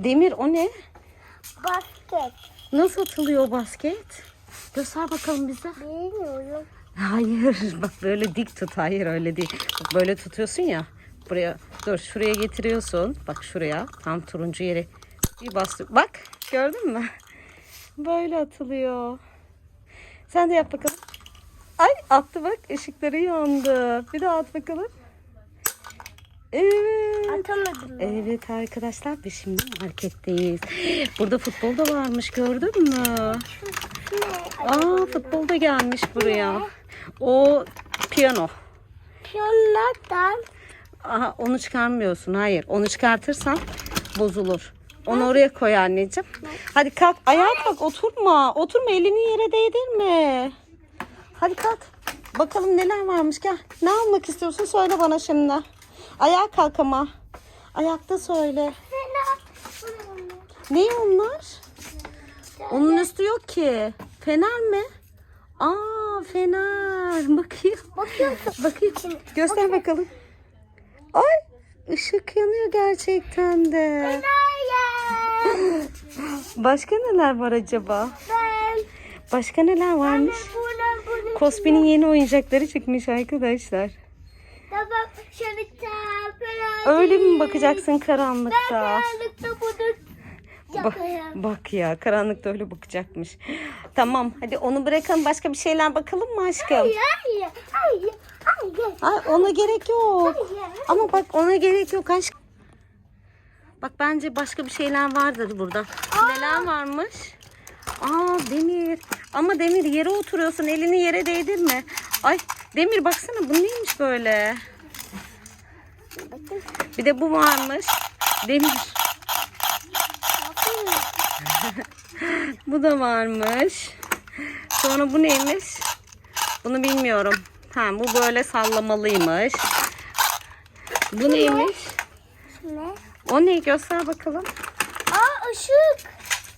Demir o ne? Basket. Nasıl atılıyor basket? Göster bakalım bize. Bilmiyorum. Hayır bak böyle dik tut. Hayır öyle değil. Bak böyle tutuyorsun ya. Buraya dur şuraya getiriyorsun. Bak şuraya tam turuncu yeri bir bastır. Bak gördün mü? Böyle atılıyor. Sen de yap bakalım. Ay attı bak ışıkları yandı. Bir daha at bakalım. Evet. Atamadım. ben. Evet arkadaşlar biz şimdi marketteyiz. Burada futbol da varmış gördün mü? Ne? Aa futbol da gelmiş buraya. O piyano. Piyonlardan Aha, onu çıkarmıyorsun. Hayır. Onu çıkartırsan bozulur. Onu oraya koy anneciğim. Hadi kalk. Ayağa kalk. Oturma. Oturma. Elini yere değdirme. Hadi kalk. Bakalım neler varmış. Gel. Ne almak istiyorsun? Söyle bana şimdi. Ayağa kalk ama. Ayakta söyle. Ne onlar? Onun üstü yok ki. Fener mi? Aa fener. Bakayım. bakıyorsun. Bakayım. Göster bakalım. Ay ışık yanıyor gerçekten de. Başka neler var acaba? Ben. Başka neler varmış? Kospi'nin yeni oyuncakları çıkmış arkadaşlar. Şöyle. Öyle mi bakacaksın karanlıkta? Karanlıkta bunu Bak, bak ya karanlıkta öyle bakacakmış. Tamam hadi onu bırakalım başka bir şeyler bakalım mı aşkım? Hayır, hayır, hayır, hayır. Ay, ona gerek yok. Hayır. Ama bak ona gerek yok aşk. Bak bence başka bir şeyler vardır burada. Neler varmış? Aa Demir. Ama Demir yere oturuyorsun. Elini yere değdirme. Ay Demir baksana bu neymiş böyle? Bir de bu varmış. Demir. Bu da varmış. Sonra bu neymiş? Bunu bilmiyorum. Ha bu böyle sallamalıymış. Bu neymiş? Ne? O ne? Göster bakalım. Aa ışık.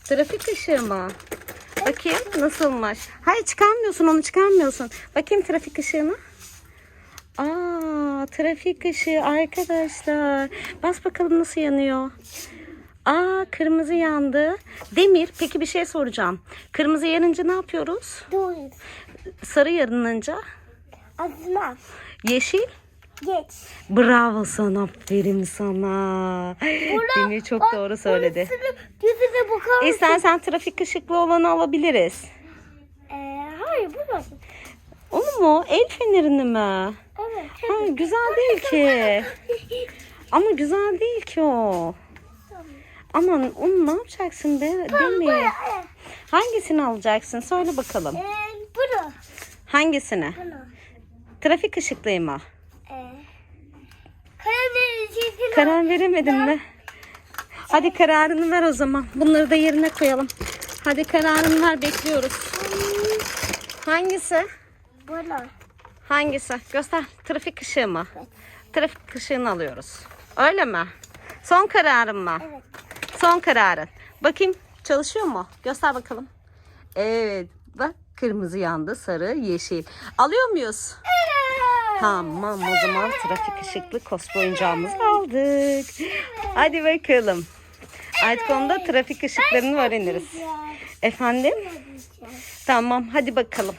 Trafik ışığı mı? Bakayım nasılmış. Hayır çıkarmıyorsun onu çıkarmıyorsun. Bakayım trafik ışığına. Aa trafik ışığı arkadaşlar. Bas bakalım nasıl yanıyor. Aa kırmızı yandı. Demir peki bir şey soracağım. Kırmızı yanınca ne yapıyoruz? Dur. Sarı yanınca Azma. yeşil. Geç. Bravo sana aferin sana. Demir çok Bak, doğru söyledi. Yüzüne bakar mısın? İstersen trafik ışıklı olanı alabiliriz. Ee, hayır bu nasıl? Onu mu? El fenerini mi? Evet. Ha, güzel değil ki. Ama güzel değil ki o. Aman onu ne yapacaksın be? Ee, Hangisini alacaksın? Söyle bakalım. bunu. Hangisini? Bunu. Trafik ışıklıyı mı? Ee, çizgili. Karar veremedin mi? Hadi kararını ver o zaman. Bunları da yerine koyalım. Hadi kararını ver bekliyoruz. Hangisi? Bunu. Hangisi? Göster. Trafik ışığı mı? Trafik ışığını alıyoruz. Öyle mi? Son kararın mı? Evet. Son kararın. Bakayım çalışıyor mu? Göster bakalım. Evet. Bak kırmızı yandı, sarı, yeşil. Alıyor muyuz? Tamam o zaman trafik ışıklı kospa oyuncağımızı aldık. Hadi bakalım. Artık onda trafik ışıklarını öğreniriz. Efendim? Tamam hadi bakalım.